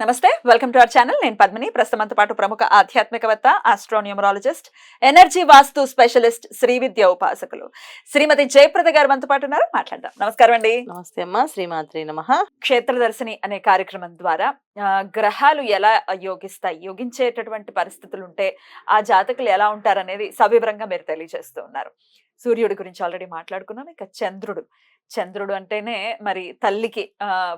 నమస్తే welcome to our channel. నేను పద్మిని. ప్రస్తుతంతో పాటు ప్రముఖ ఆధ్యాత్మికవేత్త astronumerologist energy vastu specialist Shri Vidya ఉపాసకులు. శ్రీమతి జయప్రద గారు మనతో పాటు ఉన్నారు. మాట్లాడదాం. నమస్కారం అండి. నమస్తే అమ్మా. శ్రీమాత్రి నమ. క్షేత్రదర్శిని అనే కార్యక్రమం ద్వారా గ్రహాలు ఎలా యోగిస్తాయి? యోగించేటటువంటి పరిస్థితులు ఉంటే ఆ జాతకులు ఎలా ఉంటారనేది సవివరంగా మీరు తెలియజేస్తూ ఉన్నారు. సూర్యుడి గురించి ఆల్రెడీ మాట్లాడుకున్నాం. ఇక చంద్రుడు. చంద్రుడు అంటేనే మరి తల్లికి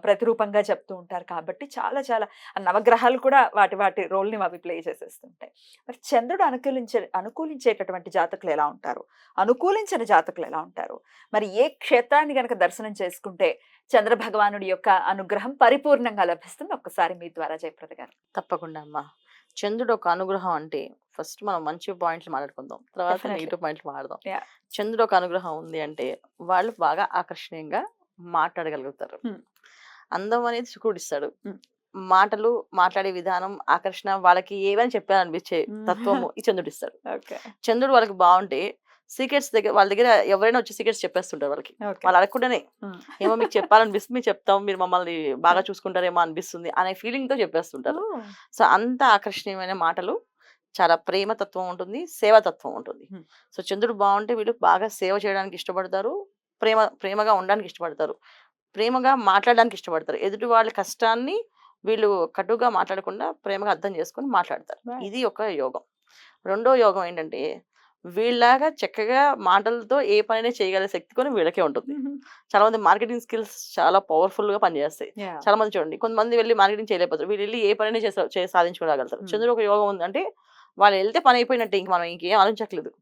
ప్రతిరూపంగా చెప్తూ ఉంటారు కాబట్టి చాలా చాలా నవగ్రహాలు కూడా వాటి వాటి రోల్ని అవి ప్లే చేసేస్తుంటాయి. మరి చంద్రుడు అనుకూలించే అనుకూలించేటటువంటి జాతకులు ఎలా ఉంటారు? అనుకూలించిన జాతకులు ఎలా ఉంటారు? మరి ఏ క్షేత్రాన్ని కనుక దర్శనం చేసుకుంటే చంద్ర భగవానుడి యొక్క అనుగ్రహం పరిపూర్ణంగా లభిస్తుంది ఒక్కసారి మీ ద్వారా జయప్రద గారు. తప్పకుండా అమ్మా. చంద్రుడు ఒక అనుగ్రహం అంటే ఫస్ట్ మనం మంచి పాయింట్లు మాట్లాడుకుందాం తర్వాత. నెగిటివ్ పాయింట్లు మాట్లాడదాం. చంద్రుడు ఒక అనుగ్రహం ఉంది అంటే వాళ్ళు బాగా ఆకర్షణీయంగా మాట్లాడగలుగుతారు. అందం అనేది శుక్రుడు ఇస్తాడు. మాటలు మాట్లాడే విధానం ఆకర్షణ వాళ్ళకి ఏవని చెప్పాలనిపించే. తత్వము ఈ చంద్రుడు ఇస్తాడు చంద్రుడు వాళ్ళకి బాగుంటే సీక్రెట్స్ దగ్గర వాళ్ళ దగ్గర ఎవరైనా వచ్చి సీక్రెట్స్ చెప్పేస్తుంటారు వాళ్ళకి. వాళ్ళు అడగకుండానే ఏమో మీకు చెప్పాలనిపిస్తుంది మేము చెప్తాం మీరు మమ్మల్ని బాగా చూసుకుంటారేమో అనిపిస్తుంది అనే ఫీలింగ్తో చెప్పేస్తుంటారు సో అంత ఆకర్షణీయమైన మాటలు చాలా ప్రేమతత్వం ఉంటుంది సేవతత్వం ఉంటుంది. సో చంద్రుడు బాగుంటే వీళ్ళు బాగా సేవ చేయడానికి ఇష్టపడతారు ప్రేమ ప్రేమగా ఉండడానికి ఇష్టపడతారు ప్రేమగా మాట్లాడడానికి ఇష్టపడతారు. ఎదుటి వాళ్ళ కష్టాన్ని వీళ్ళు కటుగా మాట్లాడకుండా ప్రేమగా అర్థం చేసుకొని మాట్లాడతారు. ఇది ఒక యోగం. రెండో యోగం ఏంటంటే వీళ్ళలాగా చక్కగా మాటలతో ఏ పనైనా చేయగల శక్తి కొని వీళ్ళకే ఉంటుంది. చాలా మంది మార్కెటింగ్ స్కిల్స్ చాలా పవర్ఫుల్గా పనిచేస్తాయి చాలా మంది చూడండి కొంతమంది వెళ్ళి మార్కెటింగ్ చేయలేకపోతారు. వీళ్ళు వెళ్ళి ఏ పనైనా చేసా చే- సాధించుకోగలుగుతారు. చంద్రుడు ఒక యోగం ఉందంటే వాళ్ళు వెళ్తే పని అయిపోయినట్టే ఇంక మనం ఇంకేం ఆలోచించట్లేదు.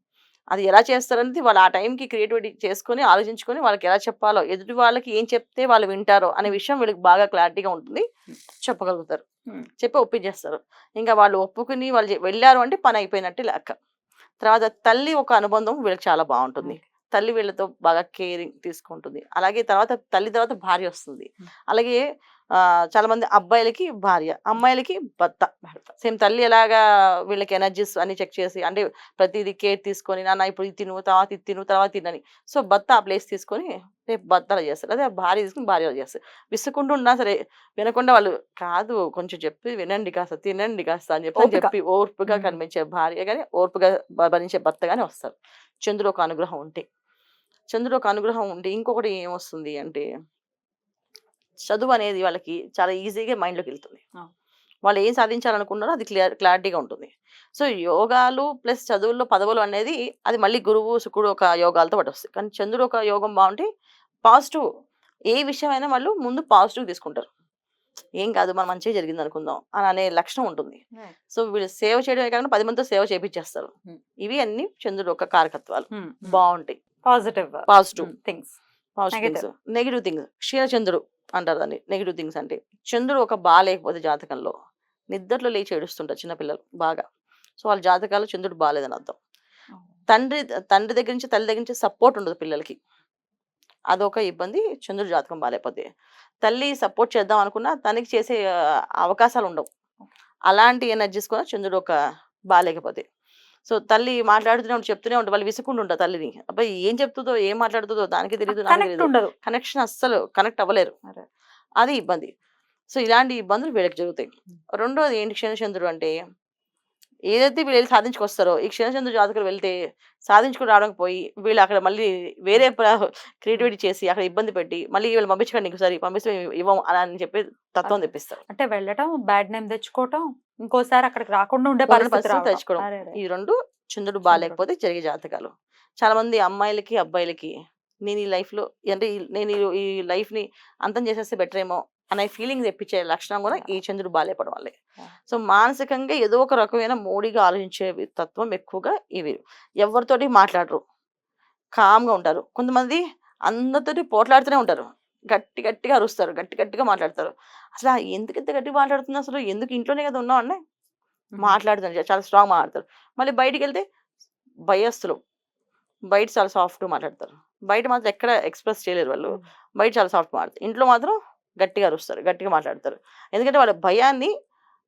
అది ఎలా చేస్తారనేది వాళ్ళు ఆ టైంకి క్రియేటివిటీ చేసుకొని ఆలోచించుకొని వాళ్ళకి ఎలా చెప్పాలో ఎదుటి వాళ్ళకి ఏం చెప్తే వాళ్ళు వింటారో అనే విషయం వీళ్ళకి బాగా క్లారిటీగా ఉంటుంది. చెప్పగలుగుతారు. చెప్పి ఒప్పించేస్తారు. ఇంకా వాళ్ళు ఒప్పుకుని వాళ్ళు వెళ్ళారు అంటే పని అయిపోయినట్టే లెక్క. తర్వాత తల్లి ఒక అనుబంధం వీళ్ళకి చాలా బాగుంటుంది. తల్లి వీళ్ళతో బాగా కేరింగ్ తీసుకుంటుంది. అలాగే తర్వాత తల్లి తర్వాత భార్య వస్తుంది. అలాగే చాలా మంది అబ్బాయిలకి భార్య అమ్మాయిలకి భర్త సేమ్ తల్లి ఎలాగా వీళ్ళకి ఎనర్జీస్ అన్ని చెక్ చేసి అంటే ప్రతిదీ కేర్ తీసుకొని నాన్న ఇప్పుడు ఇది తిను తర్వాత ఇది తిను తర్వాత తినని. సో భర్త ఆ ప్లేస్ తీసుకొని రేపు భర్త అలా చేస్తారు అదే భార్య తీసుకుని భార్య చేస్తారు విసుకుంటూ ఉన్నా సరే వినకుండా వాళ్ళు కాదు కొంచెం చెప్పి వినండి కాస్త తినండి కాస్త అని చెప్పి. చెప్పి ఓర్పుగా. కనిపించే భార్య కానీ ఓర్పుగా భరించే భర్త కానీ వస్తారు చంద్రుడు ఒక అనుగ్రహం ఉంటే. చంద్రుడు ఒక అనుగ్రహం ఉంటే ఇంకొకటి ఏమొస్తుంది అంటే చదువు అనేది వాళ్ళకి చాలా ఈజీగా మైండ్లోకి వెళ్తుంది. వాళ్ళు ఏం సాధించాలనుకున్నారో అది క్లియర్ క్లారిటీగా ఉంటుంది. సో యోగాలు ప్లస్ చదువుల్లో పదవులు అనేది అది మళ్ళీ గురువు శుక్రుడు ఒక యోగాలతో పాటు వస్తాయి. కానీ చంద్రుడు ఒక యోగం బాగుంటే పాజిటివ్ ఏ విషయమైనా వాళ్ళు ముందు పాజిటివ్ తీసుకుంటారు. ఏం కాదు మనం మంచిగా జరిగింది అనుకుందాం అని అనే లక్షణం ఉంటుంది. సో వీళ్ళు సేవ చేయడమే కాకుండా పది మందితో సేవ చేపించేస్తారు. ఇవి అన్ని చంద్రుడు ఒక కారకత్వాలు. బాగుంటాయి. Positive positive. Things. Positive. Things. Negative things. క్షీణచంద్రుడు అంటారు దాన్ని నెగిటివ్ థింగ్స్ అంటే. చంద్రుడు ఒక బాగాలేకపోతే జాతకంలో నిద్రలో లేచి ఏడుస్తుంటారు చిన్నపిల్లలు బాగా. సో వాళ్ళ జాతకాలు చంద్రుడు బాగాలేదని అర్థం. తండ్రి తండ్రి దగ్గర నుంచి తల్లి దగ్గర నుంచి సపోర్ట్ ఉండదు పిల్లలకి. అదొక ఇబ్బంది చంద్రుడు జాతకం బాగాలేకపోతే తల్లి సపోర్ట్ చేద్దాం అనుకున్నా తనకి చేసే అవకాశాలు ఉండవు. అలాంటి ఎనర్జీస్ కూడా చంద్రుడు ఒక బాగాలేకపోతే సో తల్లి మాట్లాడుతూనే ఉంటే చెప్తూనే ఉంటారు వాళ్ళు విసుకుంటూ ఉంటారు తల్లిని. అబ్బాయి ఏం చెప్తుందో ఏం మాట్లాడుతుందో దానికి తెలియదు కనెక్షన్ అస్సలు కనెక్ట్ అవ్వలేరు. అదే. అది ఇబ్బంది. సో ఇలాంటి ఇబ్బందులు వీళ్ళకి జరుగుతాయి. రెండోది ఏంటి క్షణచంద్రుడు అంటే ఏదైతే వీళ్ళు సాధించుకొస్తారో ఈ క్షణచంద్రుడు జాతకులు వెళ్తే సాధించుకుని రావడానికి పోయి వీళ్ళు అక్కడ మళ్ళీ వేరే క్రియేటివిటీ చేసి అక్కడ ఇబ్బంది పెట్టి మళ్ళీ వీళ్ళు పంపించకండి ఇంకోసారి పంపిస్తే ఇవ్వం అని అని చెప్పి తత్వం. తెప్పిస్తారు అంటే వెళ్ళటం బ్యాడ్ నేమ్ తెచ్చుకోవటం ఇంకోసారి అక్కడికి రాకుండా ఉండే పరిస్థితి. తెచ్చుకోవడం. ఈ రెండు చంద్రుడు బాగాలేకపోతే జరిగే జాతకాలు చాలా మంది అమ్మాయిలకి అబ్బాయిలకి నేను ఈ లైఫ్లో అంటే నేను ఈ- ఈ లైఫ్ని అంతం చేసేస్తే బెటర్ ఏమో అనే ఫీలింగ్ తెప్పించే లక్షణం కూడా ఈ చంద్రుడు బాగాలేపడం వల్లే. సో మానసికంగా ఏదో ఒక రకమైన మోడీగా ఆలోచించే తత్వం ఎక్కువగా ఇవి. ఎవరితోటి మాట్లాడరు. కామ్గా ఉంటారు. కొంతమంది అందరితోటి పోట్లాడుతూనే ఉంటారు. గట్టి గట్టిగా అరుస్తారు. గట్టి గట్టిగా మాట్లాడతారు. అసలు ఎందుకు ఇంత గట్టిగా మాట్లాడుతుంది అసలు? ఎందుకు ఇంట్లోనే కదా ఉన్నాం అన్నీ మాట్లాడుతారు చాలా స్ట్రాంగ్ మాట్లాడతారు. మళ్ళీ బయటికి వెళ్తే భయస్తులు. బయట చాలా సాఫ్ట్ మాట్లాడతారు. బయట మాత్రం ఎక్కడ ఎక్స్ప్రెస్ చేయలేరు వాళ్ళు. బయట చాలా సాఫ్ట్ మాట్లాడతారు. ఇంట్లో మాత్రం గట్టిగా అరుస్తారు గట్టిగా మాట్లాడతారు. ఎందుకంటే వాళ్ళ భయాన్ని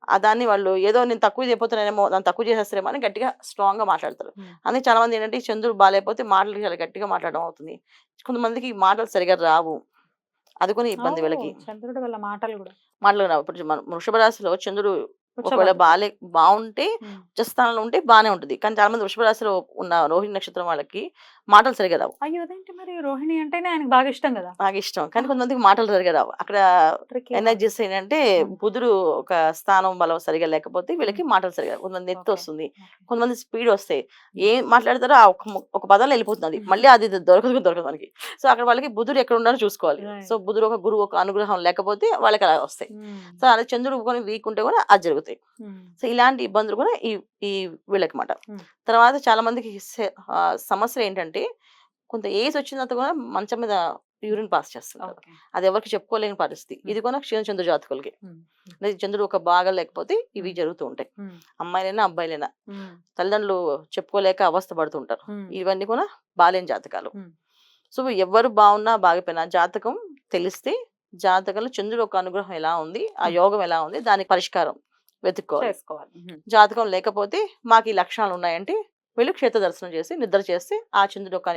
ఆ దాన్ని వాళ్ళు ఏదో నేను తక్కువ చేయబోతున్నానేమో దాన్ని తక్కువ చేసేస్తారేమో అని గట్టిగా స్ట్రాంగ్గా మాట్లాడతారు. అందుకే చాలా మంది ఏంటంటే చంద్రుడు బాగాలేకపోతే మాటలు చాలా గట్టిగా మాట్లాడడం అవుతుంది. కొంతమందికి మాటలు సరిగా రావు. అది కొన్ని ఇబ్బంది వీళ్ళకి. చంద్రుడి వల్ల మాటలు కూడా. మాటలు రావు. ఇప్పుడు మన వృషభ రాశిలో చంద్రుడు ఒకవేళ. బాలే బాగుంటే. ఉచ్చస్థానంలో ఉంటే బాగానే ఉంటుంది. కానీ చాలా మంది వృషభ రాశిలో ఉన్న రోహిణి నక్షత్రం వాళ్ళకి మాటలు సరిగా రావు అయ్యో అదేంటి మరి రోహిణి అంటేనే ఆయనకు బాగా ఇష్టం కదా నాకు ఇష్టం కానీ కొంతమందికి మాటలు సరిగా రావు అక్కడ. ఎనర్జీస్ ఏంటంటే. బుధుడు ఒక స్థానం బలం సరిగా లేకపోతే వీళ్ళకి మాటలు సరిగా. కొంతమంది ఎత్తు. వస్తుంది. కొంతమంది స్పీడ్ వస్తాయి ఏం మాట్లాడతారో ఆ ఒక పదంలో వెళ్ళిపోతుంది. మళ్ళీ అది దొరకదు దొరకదు మనకి సో అక్కడ వాళ్ళకి బుధుడు ఎక్కడ ఉన్నారో చూసుకోవాలి. సో బుధుడు ఒక గురువు ఒక అనుగ్రహం లేకపోతే వాళ్ళకి అలా వస్తాయి. సో అదే చంద్రుడు కొన్ని వీక్ ఉంటే కూడా అది జరుగుతాయి. సో ఇలాంటి ఇబ్బందులు కూడా ఈ ఈ వీళ్ళకి మాట. తర్వాత చాలా మందికి సే- ఆ, సమస్య ఏంటంటే కొంత ఏజ్ వచ్చిన కూడా మంచం మీద యూరిన్ పాస్ Okay. అది ఎవరికి చెప్పుకోలేని పరిస్థితి ఇది కూడా క్షీణ చంద్ర జాతకులకి చంద్రుడు ఒక బాగా లేకపోతే ఇవి జరుగుతూ ఉంటాయి. అమ్మాయిలైనా అబ్బాయిలైనా. తల్లిదండ్రులు చెప్పుకోలేక అవస్థ పడుతుంటారు. ఇవన్నీ కూడా బాలేని జాతకాలు. సో ఎవరు బాగున్నా బాగిపోయినా జాతకం తెలిస్తే జాతకంలో చంద్రుడు ఒక అనుగ్రహం ఎలా ఉంది ఆ. యోగం ఎలా ఉంది దానికి పరిష్కారం వెతుక్కోవాలి. జాతకం లేకపోతే మాకు ఈ లక్షణాలు ఉన్నాయంటే వెళ్ళి క్షేత్ర దర్శనం చేసి నిద్ర చేస్తే ఆ చంద్రుడు ఒక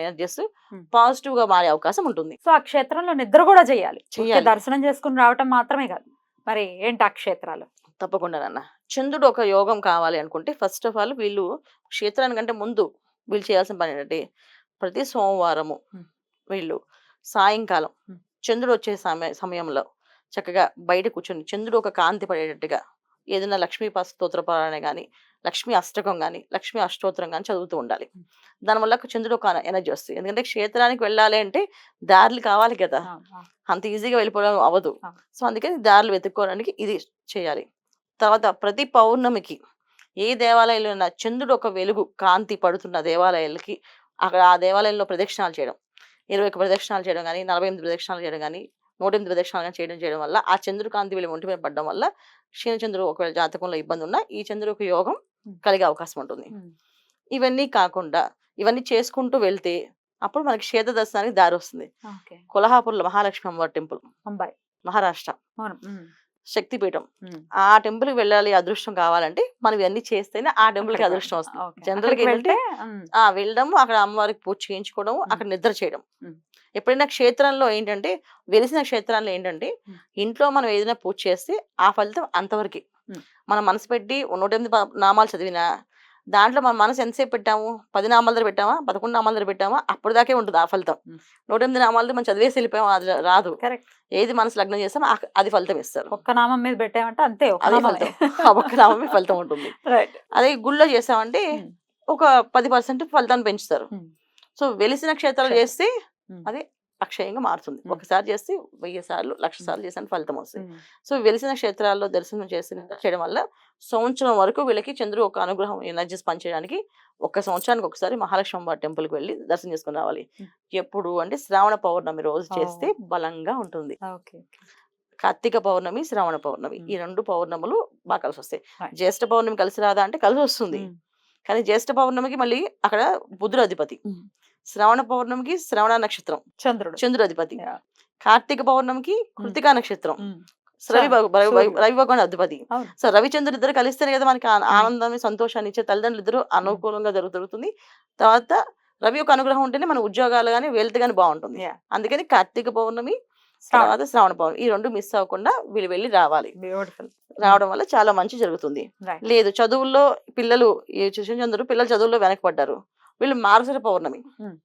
Hmm. పాజిటివ్గా మారే అవకాశం ఉంటుంది సో ఆ క్షేత్రంలో నిద్ర కూడా చేయాలి. దర్శనం చేసుకుని రావటం మాత్రమే కాదు మరి ఏంటి ఆ క్షేత్రాలు తప్పకుండా నాన్న చంద్రుడు ఒక యోగం కావాలి అనుకుంటే ఫస్ట్ ఆఫ్ ఆల్ వీళ్ళు క్షేత్రానికంటే ముందు వీళ్ళు చేయాల్సిన పని ఏంటంటే ప్రతి సోమవారము. వీళ్ళు సాయంకాలం. చంద్రుడు వచ్చే సమయ సమయంలో చక్కగా బయట కూర్చొని చంద్రుడు ఒక కాంతి పడేటట్టుగా ఏదైనా లక్ష్మీ స్తోత్ర పారాయణ కానీ లక్ష్మీ అష్టకం కానీ లక్ష్మీ అష్టోత్తరం కానీ చదువుతూ ఉండాలి. దానివల్ల చంద్రుడు ఒక ఎనర్జీ వస్తుంది ఎందుకంటే క్షేత్రానికి వెళ్ళాలి అంటే దారులు కావాలి కదా. అంత ఈజీగా వెళ్ళిపోవడం అవ్వదు. సో అందుకని దారులు వెతుక్కోవడానికి ఇది చేయాలి తర్వాత ప్రతి పౌర్ణమికి ఏ దేవాలయంలో ఉన్న చంద్రుడు ఒక వెలుగు కాంతి పడుతున్న దేవాలయాలకి అక్కడ ఆ దేవాలయంలో ప్రదక్షిణాలు చేయడం ఇరవై ఒక ప్రదక్షిణాలు చేయడం కానీ నలభై ఎనిమిది ప్రదక్షిణాలు చేయడం కానీ నూట ఎనిమిది ప్రదక్షిణాలు కానీ చేయడం చేయడం వల్ల ఆ చంద్రుడు కాంతి వీళ్ళ ఒంటి మీద పడడం వల్ల క్షీణచంద్రుడు ఒకవేళ జాతకంలో ఇబ్బంది ఉన్నా ఈ చంద్రుడికి యోగం. కలిగే అవకాశం ఉంటుంది. ఇవన్నీ కాకుండా ఇవన్నీ చేసుకుంటూ వెళ్తే అప్పుడు మనకి క్షేత్ర దర్శనానికి దారి వస్తుంది. కొల్హాపూర్లో మహాలక్ష్మి అమ్మవారి టెంపుల్. ముంబై మహారాష్ట్ర. శక్తిపీఠం. ఆ టెంపుల్కి వెళ్ళాలి అదృష్టం కావాలంటే మనం ఇవన్నీ చేస్తేనే ఆ టెంపుల్కి అదృష్టం వస్తుంది. జనరల్గా ఏంటంటే ఆ వెళ్ళడం అక్కడ అమ్మవారికి పూజ చేయించుకోవడం అక్కడ నిద్ర చేయడం. ఎప్పుడైనా క్షేత్రంలో ఏంటంటే వెలిసిన క్షేత్రాల్లో ఏంటంటే. ఇంట్లో మనం ఏదైనా పూజ చేస్తే ఆ ఫలితం అంతవరకు. మనం మనసు పెట్టి నూట ఎనిమిది నామాలు చదివినా దాంట్లో మన మనసు ఎంతసేపు పెట్టాము పది నామాల దగ్గర పెట్టామా పదకొండు నామాల దగ్గర పెట్టామా అప్పుడు దాకే ఉంటుంది ఆ ఫలితం. నూట ఎనిమిది నామాలతో మనం చదివేసి వెళ్ళిపోయాం అది రాదు ఏది మనసు లగ్నం చేస్తాం అది ఫలితం ఇస్తారు ఒక్క నామం మీద పెట్టామంటే అంతే అదే. ఫలితం ఆ ఒక్క నామమే ఫలితం ఉంటుంది అదే గుళ్ళో చేసామంటే. ఒక పది పర్సెంట్ ఫలితాన్ని పెంచుతారు. సో వెలిసిన క్షేత్రాలు క్షేత్రం. చేస్తే. అది అక్షయంగా మారుతుంది. ఒకసారి చేస్తే వెయ్యి సార్లు లక్ష. సార్లు చేసిన ఫలితం వస్తుంది. సో వెలిసిన క్షేత్రాల్లో దర్శనం చేసి చేయడం వల్ల సంవత్సరం వరకు వీళ్ళకి చంద్రుడు ఒక అనుగ్రహం ఎనర్జీస్ పనిచేయడానికి ఒక సంవత్సరానికి ఒకసారి మహాలక్ష్మి అమ్మవారి టెంపుల్కి వెళ్ళి దర్శనం చేసుకుని రావాలి. ఎప్పుడు అంటే శ్రావణ పౌర్ణమి రోజు. చేస్తే బలంగా ఉంటుంది. కార్తీక పౌర్ణమి శ్రావణ పౌర్ణమి. ఈ రెండు పౌర్ణములు బాగా కలిసి వస్తాయి. జ్యేష్ఠ పౌర్ణమి కలిసి రాదా అంటే కలిసి వస్తుంది. కానీ జ్యేష్ఠ పౌర్ణమికి మళ్ళీ అక్కడ బుధుడు అధిపతి. శ్రవణ పౌర్ణమికి శ్రవణ నక్షత్రం. చంద్రుడు. చంద్రుడు అధిపతి. కార్తీక పౌర్ణమికి కృతికా నక్షత్రం. రవి రవి భగవాన్ అధిపతి. సో రవిచంద్రుడు ఇద్దరు కలిస్తేనే కదా మనకి ఆ- ఉమ్. ఆనందాన్ని సంతోషాన్ని ఇచ్చే తల్లిదండ్రులు ఇద్దరు అనుకూలంగా జరుగు- జరుగుతుంది. తర్వాత రవి యొక్క అనుగ్రహం ఉంటేనే మన ఉద్యోగాలు కానీ వెల్త్ కానీ బాగుంటుంది. అందుకని కార్తీక పౌర్ణమి శ్రావణ. తర్వాత శ్రావణ పౌర్ణమి. ఈ రెండు మిస్ అవ్వకుండా వీళ్ళు వెళ్ళి రావాలి. బ్యూటిఫుల్ రావడం వల్ల చాలా మంచి జరుగుతుంది. లేదు చదువుల్లో పిల్లలు ఈ చంద్రుడు పిల్లలు చదువుల్లో వెనకబడ్డారు. వీళ్ళు మార్గశిర పౌర్ణమి.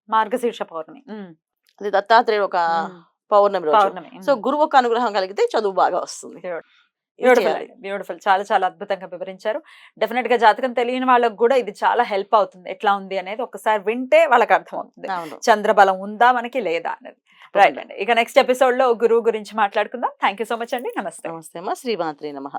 మార్గశీర్ష పౌర్ణమి. అది దత్తాత్రేయుడు ఒక. పౌర్ణమి రోజు. పౌర్ణమి. సో గురువు ఒక అనుగ్రహం కలిగితే చదువు బాగా వస్తుంది. బ్యూటిఫుల్. బ్యూటిఫుల్ చాలా చాలా అద్భుతంగా వివరించారు. డెఫినెట్గా జాతకం తెలియని వాళ్ళకి కూడా ఇది చాలా హెల్ప్ అవుతుంది. ఎట్లా ఉంది అనేది ఒకసారి వింటే వాళ్ళకి అర్థం అవుతుంది చంద్రబలం ఉందా మనకి లేదా అనేది. రైట్ అండి ఇక నెక్స్ట్ ఎపిసోడ్లో గురువు గురించి మాట్లాడుకుందాం. థ్యాంక్ యూ సో మచ్ అండి. నమస్తే. నమస్తే అమ్మా. శ్రీమాత్రి నమ.